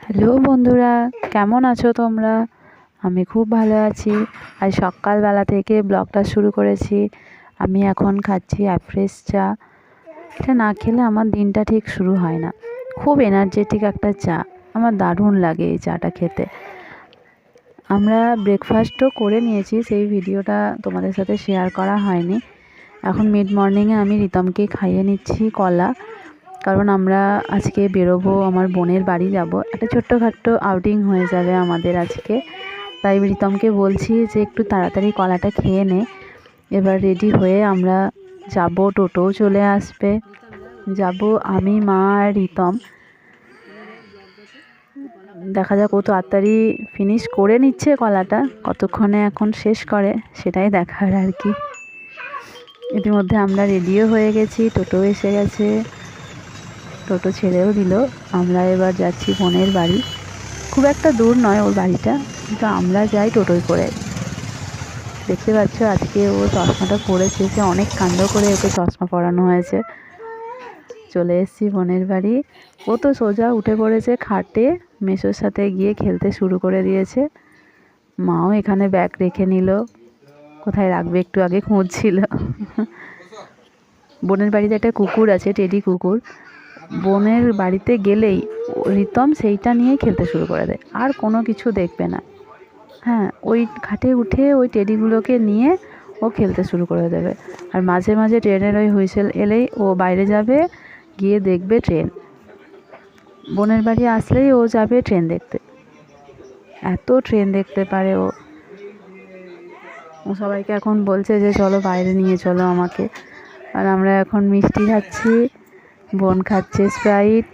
Hello বন্ধুরা, কেমন আছো তোমরা? আমি খুব ভালো আছি। আজ সকালবেলা থেকে ব্লগটা শুরু করেছি। আমি এখন খাচ্ছি অ্যাফ্রেশ চা। এটা না খেলে আমার দিনটা ঠিক শুরু হয় না। খুব এনার্জেটিক একটা চা। আমার দারুণ লাগে এই চাটা খেতে। আমরা ব্রেকফাস্টও করে নিয়েছি, সেই ভিডিওটা তোমাদের সাথে শেয়ার করা হয়নি। এখন মিড মর্নিংয়ে আমি রিতমকে খাইয়ে নিচ্ছি কলা। কারণ আমরা আজকে বেরোবো, আমার বোনের বাড়ি যাব। একটা ছোট্টখাট্ট আউটিং হয়ে যাবে আমাদের আজকে। তাই রিতমকে বলছি যে একটু তাড়াতাড়ি কলাটা খেয়ে নে। এবার রেডি হয়ে আমরা যাব, টোটোও চলে আসবে। যাব আমি, মা আর রিতম দেখা যাক ও তো তাড়াতাড়ি ফিনিশ করে নিচ্ছে কলাটা, কতক্ষণে এখন শেষ করে সেটাই দেখার আর কি। ইতিমধ্যে আমরা রেডিও হয়ে গেছি টোটো এসে গেছে। টোটো ছেড়েও দিল। আমরা এবার যাচ্ছি বোনের বাড়ি। খুব একটা দূর নয় ওর বাড়িটা, কিন্তু আমরা যাই টোটোয় করে। দেখতে পাচ্ছ আজকে ও চশমাটা পরেছে, সে অনেক কাণ্ড করে ওকে চশমা পরানো হয়েছে। চলে এসেছি বোনের বাড়ি। ও তো সোজা উঠে পড়েছে খাটে, মেসোর সাথে গিয়ে খেলতে শুরু করে দিয়েছে। মাও এখানে ব্যাগ রেখে নিল। কোথায় রাখবে একটু আগে খুঁজছিল বোনের বাড়িতে একটা কুকুর আছে, টেডি কুকুর। বোনের বাড়িতে গেলেই রিতম সেইটা নিয়ে খেলতে শুরু করে দেয়। আর কোনো কিছু দেখবে না। হ্যাঁ ওই খাটে উঠে ওই টেডিগুলোকে নিয়ে ও খেলতে শুরু করে দেবে। আর মাঝে মাঝে ট্রেনের ওই হুইসেল এলেই ও বাইরে যাবে, গিয়ে দেখবে ট্রেন। বোনের বাড়ি আসলেই ও যাবে ট্রেন দেখতে। এত ট্রেন দেখতে পারে ও। ও সবাইকে এখন বলছে যে, চলো বাইরে নিয়ে চলো আমাকে। আর আমরা এখন মিষ্টি খাচ্ছি। বোন খাচ্ছে স্প্রাইট।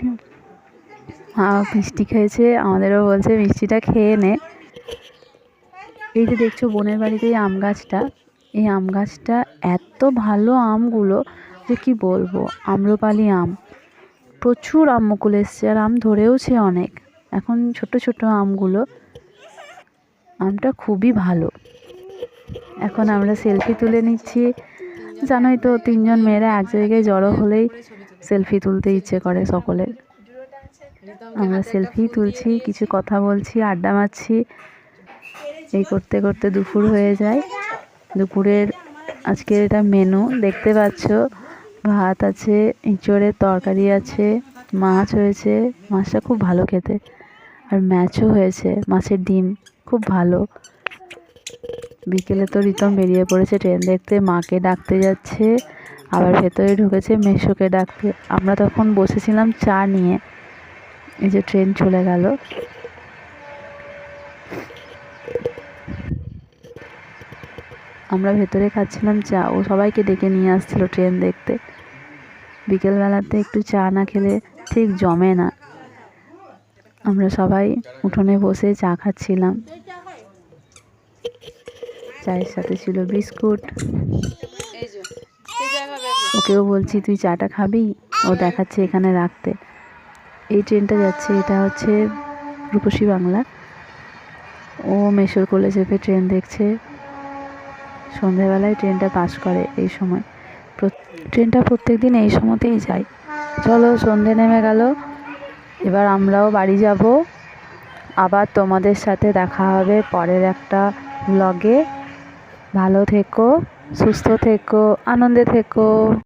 মা মিষ্টি খেয়েছে, আমাদেরও বলছে মিষ্টিটা খেয়ে নে। এই যে দেখছ বোনের বাড়িতে এই আম গাছটা, এই আম গাছটা এত ভালো আমগুলো যে কি বলব, আম্রপালি আম। প্রচুর আম মুকুল এসছে আর আম ধরেওছে অনেক। এখন ছোট ছোট আমগুলো, আমটা খুবই ভালো। এখন আমরা সেলফি তুলে নিচ্ছি। জানোই তো, তিনজন মেয়েরা এক জায়গায় জড়ো হলেই সেলফি তুলতে ইচ্ছে করে সকলের। আমরা সেলফি তুলছি, কিছু কথা বলছি, আড্ডা মারছি। এই করতে করতে দুপুর হয়ে যায়। দুপুরের আজকের এটা মেনু দেখতে পাচ্ছ? ভাত আছে ইঁচড়ের তরকারি আছে, মাছ হয়েছে, মাছটা খুব ভালো খেতে। আর ম্যাচও হয়েছে, মাছের ডিম, খুব ভালো। বিকেলে তো রিতম বেরিয়ে পড়েছে ট্রেন দেখতে, মাকে ডাকতে যাচ্ছে, আবার ভেতরে ঢুকেছে মেশোকে ডাকতে। আমরা তখন বসেছিলাম চা নিয়ে। এই যে ট্রেন চলে গেল। আমরা ভেতরে খাচ্ছিলাম চা। ও সবাইকে ডেকে নিয়ে আসছিল ট্রেন দেখতে। বিকেলবেলাতে একটু চা না খেলে ঠিক জমে না। আমরা সবাই উঠোনে বসে চা খাচ্ছিলাম। চায়ের সাথে ছিল বিস্কুট। ওকেও বলছি তুই চাটা খাবি? ও দেখাচ্ছে এখানে রাখতে। এই ট্রেনটা যাচ্ছে এটা হচ্ছে রূপসী বাংলা। ও মেশোর কোলে চেপে ট্রেন দেখছে। সন্ধেবেলায় ট্রেনটা পাস করে এই সময়। ট্রেনটা প্রত্যেক দিন এই সময়তেই যায়। চলো সন্ধে নেমে গেল। এবার আমরাও বাড়ি যাব। আবার তোমাদের সাথে দেখা হবে পরের একটা ব্লগে ভালো থেকো সুস্থ থেকো আনন্দে থেকো।